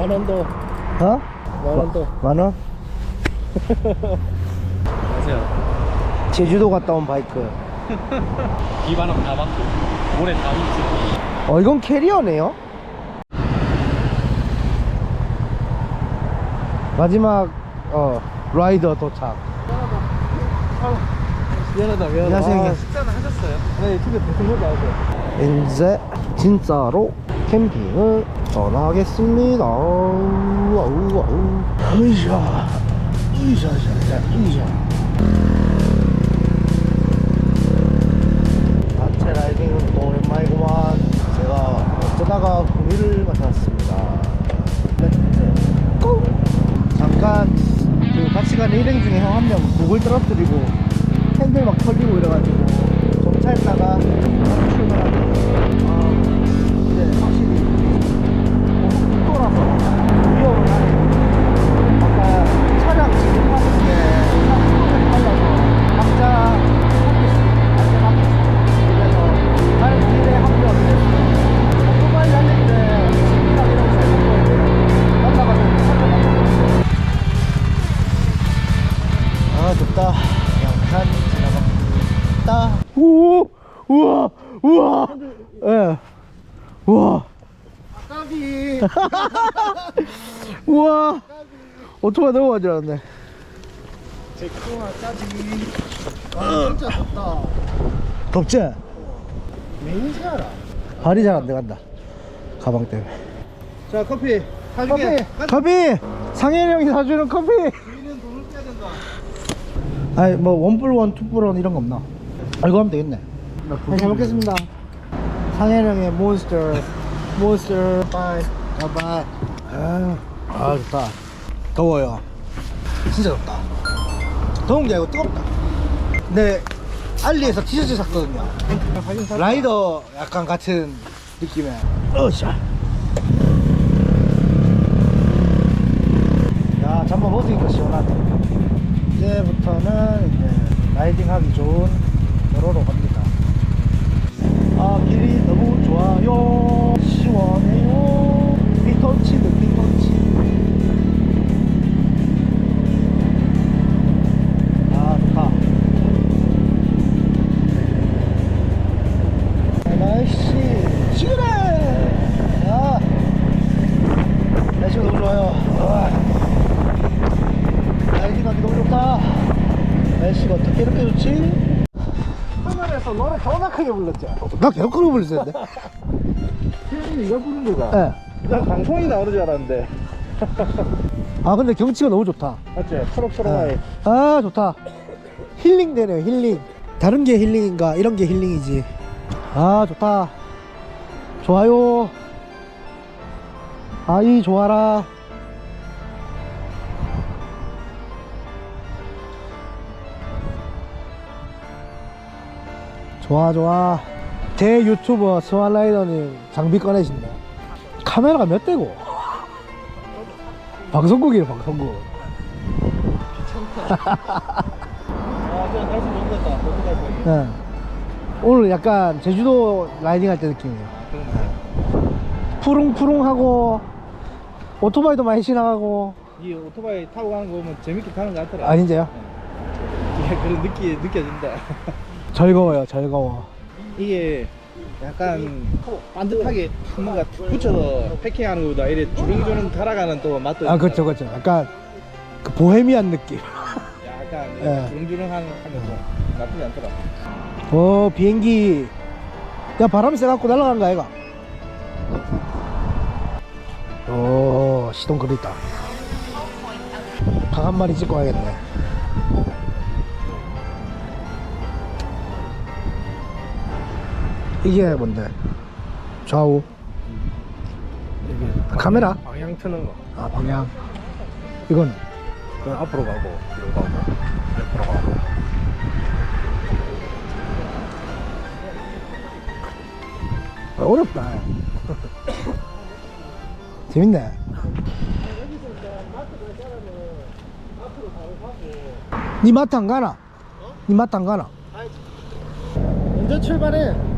안녕하세요. 만원 더 어? 만원 더 만 원? 안녕하세요 제주도 갔다 온 바이크. 비바람 다 맞고 모래 다 묻지 어, 이건 캐리어네요? 마지막, 어, 라이더 도착. 미안하다 미안하다 안녕하세요. 아, 식사는 하셨어요? 네 유튜브에 방송 나오죠 이제 진짜로 캠핑을 떠나겠습니다. 와우, 와우. 으이샤. 으이샤, 샤, 으이샤. 단체 라이딩은 또 오랜만이구만. 제가 어쩌다가 구미를 맡았습니다. 렛츠 고! 잠깐 그 같이 가는 일행 중에 형 한 명 목을 떨어뜨리고 핸들 막 털리고 이래가지고 정차했다가 출발하고 오토바이 넘어간 줄 알았네. 제코아 까비 아 진짜 좋다 덥지? 매니저라 발이 잘안 돼간다. 가방 때문에. 자 커피 사주게. 커피! 상현이 형이 사주는 커피! 우리는 돈을 떼야 된다 아니 뭐 원뿔 원 투뿔 원 이런 거 없나? 아 이거 하면 되겠네. 네, 잘 먹겠습니다. 상현이 형의 몬스터 몬스터 바이 바이 아, 아 좋다 더워요. 진짜 덥다. 더운 게 아니고 뜨겁다. 근데 알리에서 티셔츠 샀거든요. 라이더 약간 같은 느낌의. 어샤 야 잠만 벗으니까 시원하네 이제부터는 이제 라이딩하기 좋은 도로로 갑니다. 아 길이 너무 좋아요. 시원해요. 피톤치 크게 불렀죠. 나 계속 그러고 불렀는데. 태연이 이거 부른 거가 예. 나 방송이 나오는 줄 알았는데. 아 근데 경치가 너무 좋다. 맞지? 초록초록하게 아 좋다. 힐링 되네요 힐링. 다른 게 힐링인가? 이런 게 힐링이지. 아 좋다. 좋아요. 아이 좋아라 좋아 좋아. 대 유튜버 스완라이더님 장비 꺼내신다. 카메라가 몇 대고? 방송국이에요 방송국. 아 네. 오늘 약간 제주도 라이딩 할 때 느낌이에요. 푸릉푸릉하고 오토바이도 많이 지나가고. 이 오토바이 타고 가는 거 보면 재밌게 가는 것 같더라 아닌데요? 이게 그런 느끼, 느껴진다 즐거워요, 즐거워. 이게 약간 반듯하게 뭔가 붙여서 패킹하는 것보다 이래 주렁주렁 달아가는 또 맛도 아. 그렇죠, 그렇죠. 약간 그 보헤미안 느낌. 약간 예. 주렁주렁 하는 하면서 나쁘지 않더라 어 비행기 야 바람 쐬갖고 날아가는 거 아이가? 오 시동 그립다. 닭한 마리 찍고 와야겠네. 이게 뭔데? 좌우 카메라? 방향 트는 거 아 방향 이건 그건 앞으로 가고 뒤로 가고 옆으로 가고 어렵다 재밌네 니 마트 안 가나? 니 마트 안 가나? 먼저 출발해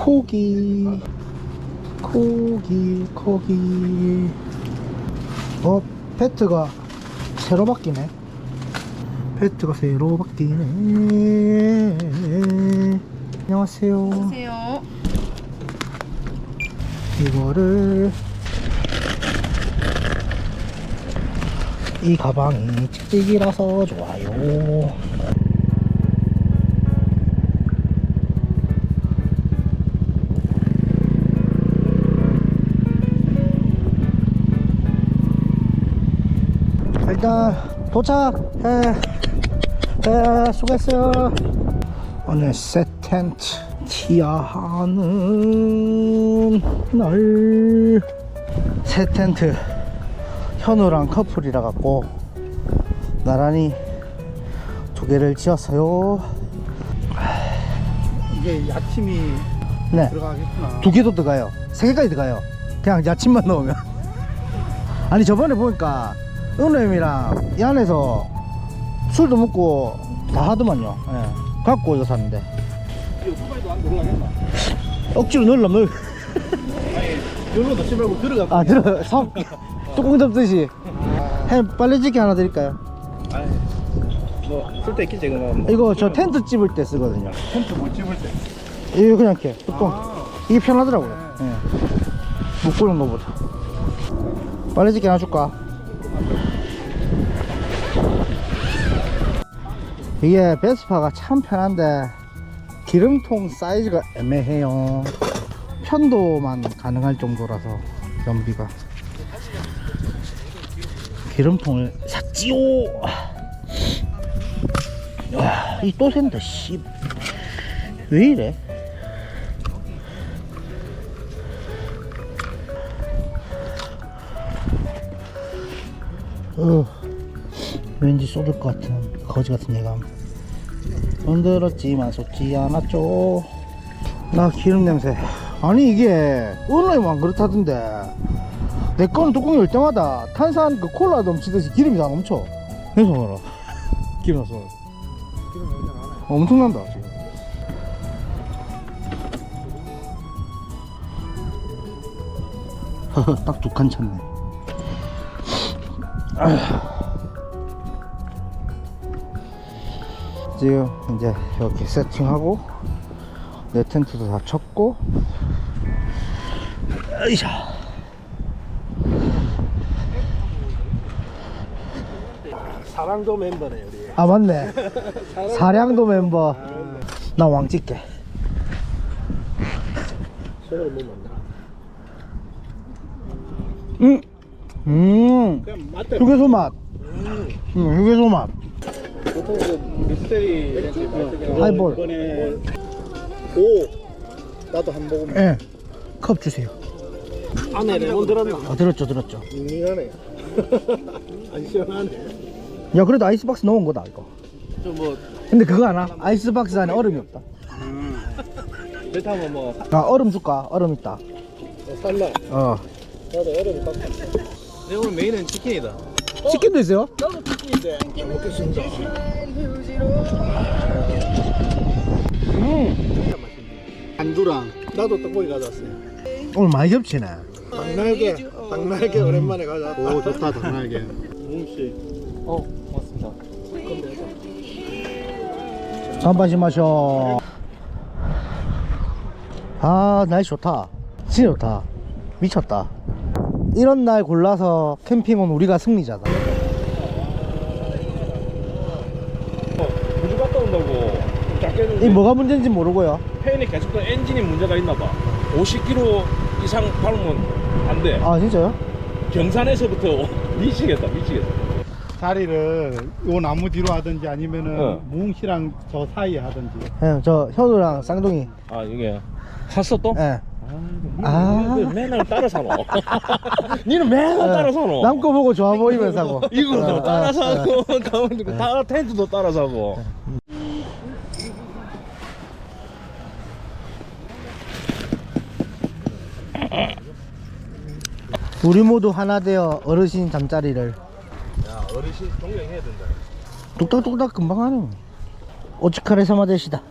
코기. 코기 코기. 어 페트가 새로 바뀌네. 페트가 새로 바뀌네. 안녕하세요. 안녕하세요. 이거를 이 가방이 찍찍이라서 좋아요 도착. 해, 해 수고했어요. 오늘 새 텐트 티아하는 날 새 텐트 현우랑 커플이라 갖고 나란히 두 개를 지었어요. 이게 야침이 네. 들어가겠구나. 두 개도 들어가요. 세 개까지 들어가요. 그냥 야침만 넣으면. 아니 저번에 보니까 은우님이랑 이 안에서 술도 먹고 다 하더만요 예. 갖고 이거 샀는데 이거 후발도 안 들어가겠나? 억지로 넣으려면 아니, 열로 넣지 말고 들어가. 아 들어 석 뚜껑 덮듯이 햄 빨래집게 하나 드릴까요? 뭐, 쓸데 있겠지. 뭐. 이거 저 텐트 찝을 때 쓰거든요 텐트 못 집을 때. 이거 그냥 이렇게 뚜껑 아, 이게 편하더라고요 예. 묶고는 거보다 빨래집게 하나 줄까? 이게 베스파가 참 편한데 기름통 사이즈가 애매해요. 편도만 가능할 정도라서 연비가. 기름통을 샀지요. 와, 이또 샌다 씨왜 이래? 어, 왠지 쏟을 것 같은 거지 같은 예감. 흔들었지만 쏟지 않았죠. 나 기름 냄새. 아니 이게 온라인만 그렇다던데. 내 거는 뚜껑 열 때마다 탄산 그 콜라 넘치듯이 기름이 다 넘쳐. 그래서 봐라. 기름 나서. 엄청 난다 지금. 딱 두 칸 찼네. 지금 이제 이렇게 세팅하고 내 텐트도 다 쳤고. 으이샤. 사랑도 멤버네, 우리. 아 맞네. 사량도 멤버. 나 왕 찍게. 못 만나. 음, 음. 그냥 맛대 휴게소 맛. 음, 휴게소 맛 보통 그 미스테리 하이볼. 이번에 오! 나도 한 모금. 예. 컵 주세요. 안에 레몬 들었나? 아 들었죠 들었죠. 밍밍하네. 안 시원하네. 야 그래도 아이스박스 넣은 거다 이거. 좀뭐 근데 그거 하나? 아이스박스 안에 얼음이 없다. 그렇다면 뭐 아 얼음 줄까? 얼음 있다. 살라. 어. 나도 얼음 깎아 내 오늘 메인은 치킨이다. 치킨도 있어요? 나도 치킨인데. 잘 먹겠습니다 음 안주랑 나도 떡볶이 가져왔어요. 오늘 많이 겹치네. 닭날개 닭날개 오랜만에 가져왔다. 오 좋다 닭날개. 뭉씨 어 고맙습니다. 잠깐씩 마셔. 아 날씨 좋다. 진짜 좋다. 미쳤다. 이런 날 골라서 캠핑 온 우리가 승리자다 무지 갔다 온다고 작게 이 뭐가 문제인지 모르고요. 페인이 계속 또 엔진이 문제가 있나 봐. 50km 이상 밟으면 안 돼. 아 진짜요? 경산에서부터 미치겠다 미치겠다. 자리를 요 나무 뒤로 하든지 아니면은 어. 뭉씨랑 저 사이에 하든지. 예, 저 현우랑 쌍둥이. 아 이게 샀어 또? 예. 아, 아. 맨날 따라 사노? 니는 맨날 따라 사노? 남거 보고 좋아 보이면 사고. 이거도 어, 따라 어, 사고. 가면 다 텐트도 따라 사고 우리 모두 하나 되어 어르신 잠자리를 어르신 동경해야 된다. 뚝딱뚝딱 금방 하네. 오츠카레 사마데시다.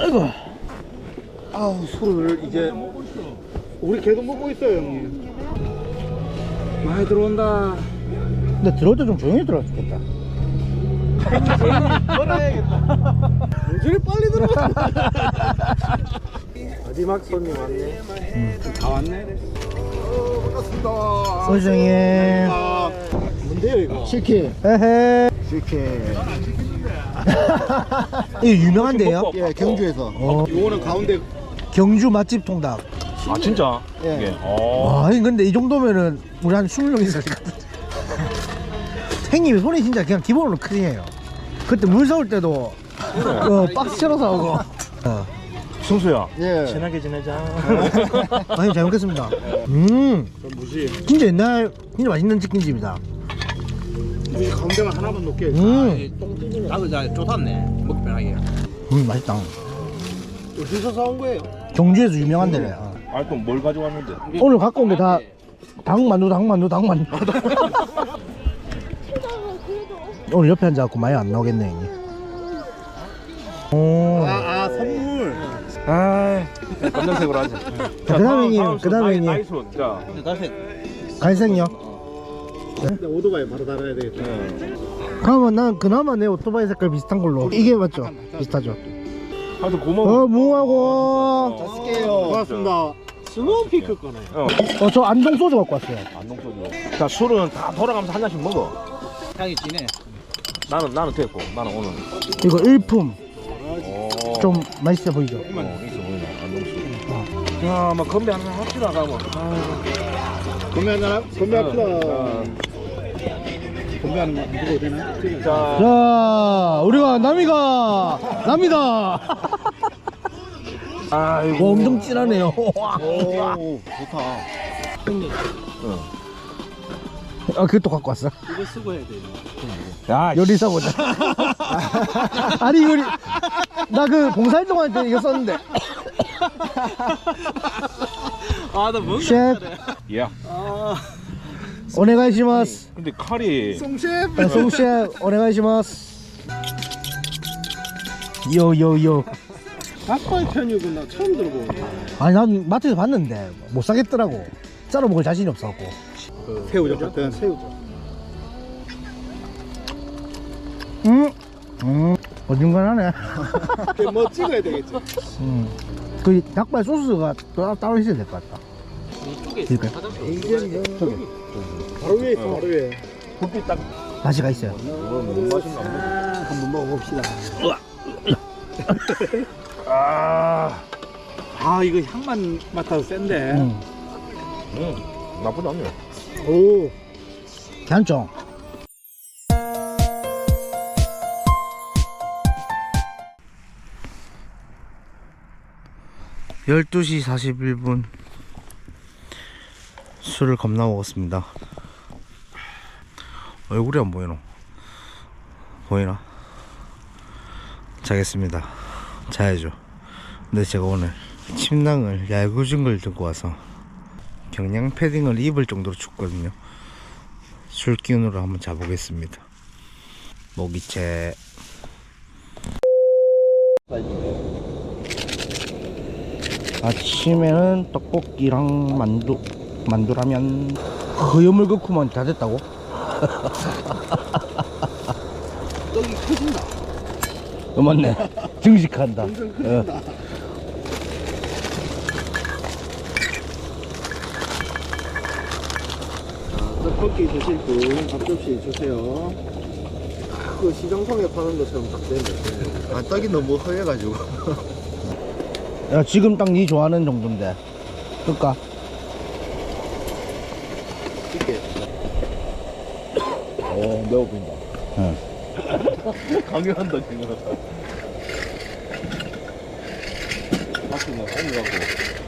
아이고. 아우 술을 이제 우리 계속 먹고 있어요 형님. 많이 들어온다. 근데 들어올 때 좀 조용히 들어야 좋겠다. 제일 빨리 들어가. 마지막 손님 왔네. 다 왔네. 어, 반갑습니다. 아, 뭔데요 이거? 치킨. 헤헤. 이렇게 이거 유명한데요? 예 경주에서. 어, 요거는 가운데 경주 맛집 통닭. 아 진짜? 예. 이게. 어. 와, 아니, 근데 이 정도면은 우리 한 20명 있을 것 같은데. 형님이 손이 진짜 그냥 기본으로 크네요. 그때 물 사올 때도 어, 박스 채로 사오고. 어. 승수야. 예. 친하게 지내자. 아니, 잘 먹겠습니다. 음, 무시. 진짜 옛날 진짜 맛있는 치킨집이다. 무시 가운데만 하나만 놓게. 음, 나도 잘 좋았네. 먹기 편하게. 음 맛있다. 어디서 사온 거예요? 경주에서 유명한 데래. 어. 아또 뭘 가져왔는데? 오늘 갖고 온 게 다 당만두, 당만두, 당만두. 오늘 옆에 앉아갖고 많이 안 나오겠네, 형님. 오. 아, 아 선물. 아, 검정색으로 하자. 그 다음에 형님, 그 다음에 형님. 나이스. 자. 갈색요. 오토바이 바로 달아야 되겠다. 그러면 난 그나마 내 오토바이 색깔 비슷한 걸로. 이게 맞죠? 비슷하죠? 하여튼 고마워. 어, 무하고. 쓸게요. 고맙습니다. 스노우 피크 거네. 어. 어, 저 안동 소주 갖고 왔어요. 안동 소주. 자 술은 다 돌아가면서 한 잔씩 먹어. 향이 진해. 나는 나는 됐고 나는 오늘. 이거 일품. 어. 좀 맛있어 보이죠? 어, 있어 보이네 안동수. 야, 막 건배 하나 합시다 가면. 건배 하나? 건배 합시다. 어, 건배하는 거 누구 되나? 자, 자, 우리가 남이가 남이다. 아이고. 와, 엄청 진하네요. 오, 좋다. 아, 그것도 갖고 왔어. 이거 쓰고 해야 돼. 야, 요리사 보자. 아니, 요리. 나 그 봉사활동 할때 이거 썼는데. 아, 나 뭔가. 셰프, 야. 오네가이시마스. 근데 칼이 송셰프. 아, 송셰프, 오네가이시마스. 요요요. 닭발 편이구나. 처음 들어보네. 아니, 난 마트에서 봤는데 못 사겠더라고. 썰어 먹을 자신이 없어갖고. 새우젓 같은 새우젓. 음, 음, 어중간하네. 뭐 찍어야 되겠지. 음. 그 닭발 소스가 따- 따로 있어야 될 것 같다. 그러니까 바로 위에 있어, 바로 위에. 불빛 딱 맛이 가 있어요. 뭔 맛인가 보네. 아, 한번 먹어봅시다. 아, 아, 이거 향만 맡아도 센데. 음. 음, 나쁘지 않네. 오. 괜찮죠? (12시 41분) 술을 겁나 먹었습니다. 얼굴이 안 보이노? 보이나? 자겠습니다. 자야죠. 근데 제가 오늘 침낭을 얇은 걸 들고 와서 경량 패딩을 입을 정도로 춥거든요. 술 기운으로 한번 자보겠습니다. 모기채. 아침에는 떡볶이랑 만두, 만두라면 허여물 넣고만 다 됐다고? 떡이 커진다. 어, 맞네. 증식한다. 어. 떡볶이 드실 분 밥접시 주세요. 그 시장통에 파는 것처럼 딱 되는데. 아, 떡이 너무 허해가지고. 야, 지금 딱 니 좋아하는 정도인데. 그니까. 이렇게. 어, 매워 보인다. 응. 강요한다 지금. 맛있네, 오늘 갖고.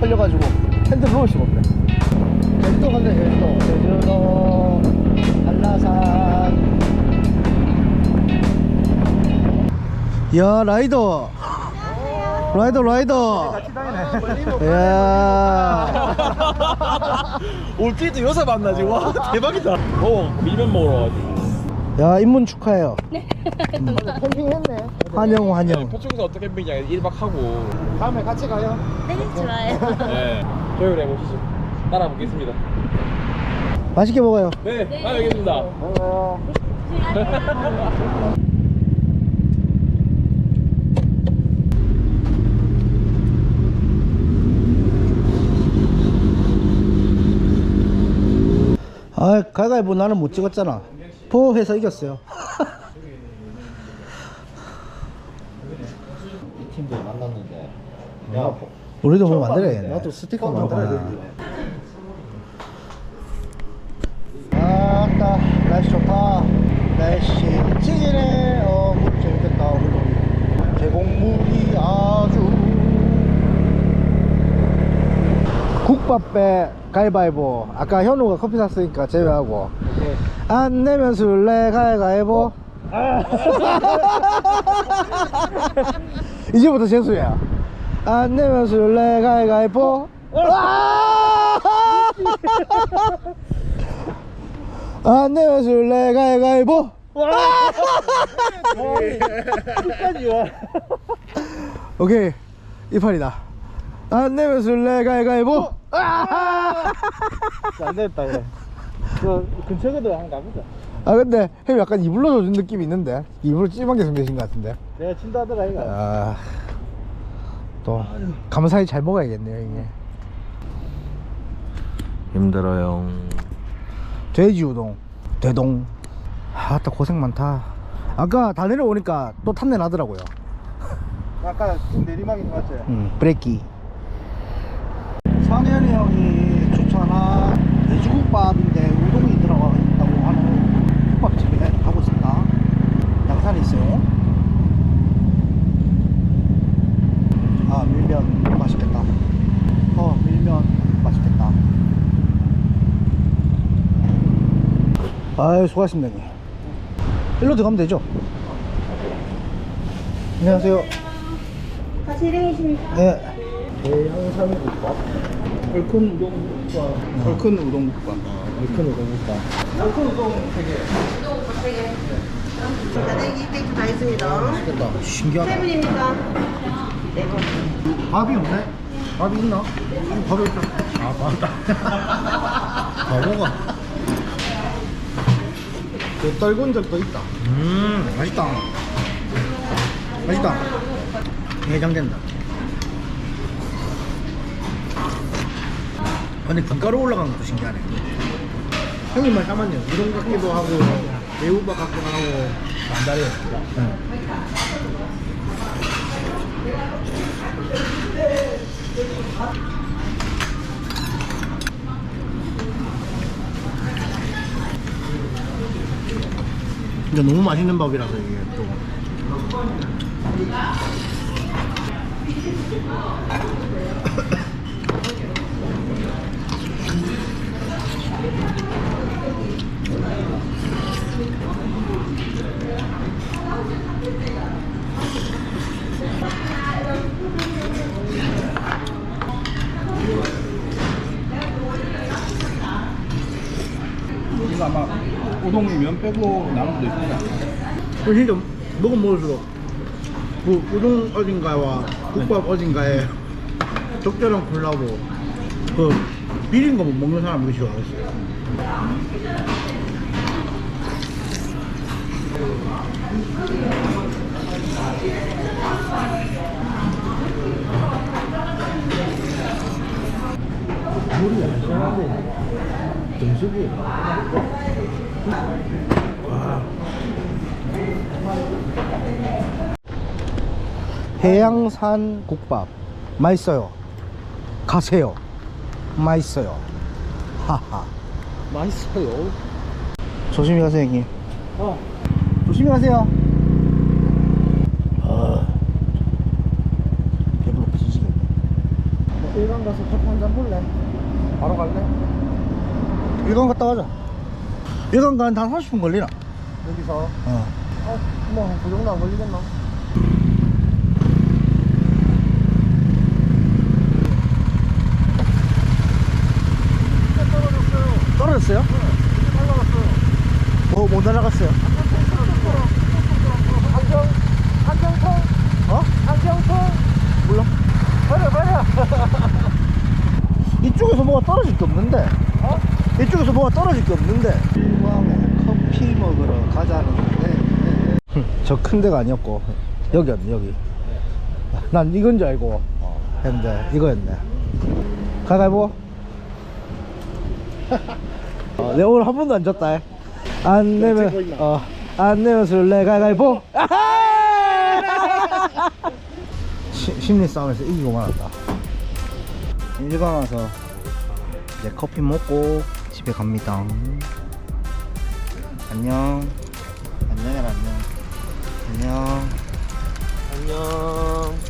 털려가지고 핸들 놓을 수가 없네. 제주도 간다 제주도. 제주도 한라산 야 라이더. 라이더 라이더. 야. 올길도 여사 만나지 와 대박이다. 어 밀면 먹으러 가지. 야 입문 축하해요. 캠핑했네. 환영 환영 포천에서 어떻게 캠핑장에 1박 하고. 다음에 같이 가요. 네, 좋아요. 네. 토요일에 모시죠. 따라 보겠습니다. 맛있게 먹어요. 네 따라가겠습니다. 아 가위바위보 나는 못 찍었잖아 포해서 이겼어요. 팀들 만났는데. 우리도 뭐 만들어야겠네. 나도 스티커 만들어야 돼. 아따 날씨 좋다. 날씨 찌기네 어물 재밌겠다 오늘 계곡물이 아주. 국밥배 가위바위보. 아까 현우가 커피 샀으니까 제외하고 안 내면 술래 가위바위보. 이제부터 재수야. 안 내면 술래 가위바위보. 안 내면 술래 가위바위보. 끝까지 와. 오케이. 이 판이다. 안 내면 술래 가위바위보. 안 됐다, 그래. 그 근처에도 한번 가보자. 아 근데 형 약간 이불로 젖은 느낌이 있는데? 이불 찜하게 생기신 것 같은데? 내가 친다 하더라, 이거. 아, 또 감사히 잘 먹어야겠네요 이게 힘들어요 돼지 우동 대동. 아따 고생 많다. 아까 다 내려오니까 또 탄내 나더라고요. 아까 좀 내리막인 거 같지? 음, 브레이키 상현이 형이 추천한 돼지국밥인데 우동이 들어가 있다고 하는 국밥집에 가고 있습니다 양산에 있어요 아 밀면 맛있겠다 어 밀면 맛있겠다 아유 수고하셨습니다 형님 일로 들어가면 되죠 안녕하세요 같이 일행이십니까? 네 대양산국밥. 얼큰 우동 국밥. 얼큰 우동 국밥. 얼큰 우동 국밥. 가대기 땡큐 다 있습니다. 맛있겠다 신기하다 세 분입니까? 네 분. 밥이 없네? 밥이 있나? 밥이 없다. 아, 맞다. 바보가. 그 떨군 적도 있다. 음, 맛있다. 맛있다. 해장된다. 근데 금가루 올라간 것도 신기하네. 형님만 잠깐만요. 우동 같기도 하고, 매우밥 같기도 하고, 남다르요. 네. 근데 너무 맛있는 밥이라서 이게 또 이거 아마 우동 면 빼고 남은 것도 있습니다. 그 진짜 먹으면 먹을수록. 그 우동 어딘가와 국밥 어딘가에 적절한 콜라보. 그 비린 거 못 먹는 사람이 좋아하겠어요. 물이 안 시원한데 정수기 해양산 국밥. 맛있어요. 가세요. 맛있어요. 하하. 맛있어요. 조심히 가세요 형님. 어. 조심히 가세요. 아, 배불러 뒤지겠네. 일반 가서 커피 한잔 볼래? 바로 갈래? 일간 갔다 가자 여관 간단 30분 걸리나? 여기서? 어. 어, 뭐, 그 정도 안 걸리겠나? 떨어졌어요. 떨어졌어요? 네. 날라갔어요. 뭐, 못 날아갔어요? 안경, 안경통? 어? 안경통? 몰라. 버려, 버려. 이쪽에서 뭐가 떨어질 게 없는데? 어? 이쪽에서 뭐가 떨어질 게 없는데? 커피 먹으러 가자는데. 저큰 데가 아니었고, 여기였네, 여기. 난 이건 줄 알고 했는데, 이거였네. 가가보. 어, 내가 오늘 한 번도 안 졌다. 해. 안 내면 어, 안 내면 술래 가가보. 심리 싸움에서 이기고 말았다. 일광 와서 이제 커피 먹고 집에 갑니다. 안녕. 안녕해라 안녕. 안녕. 안녕 끝.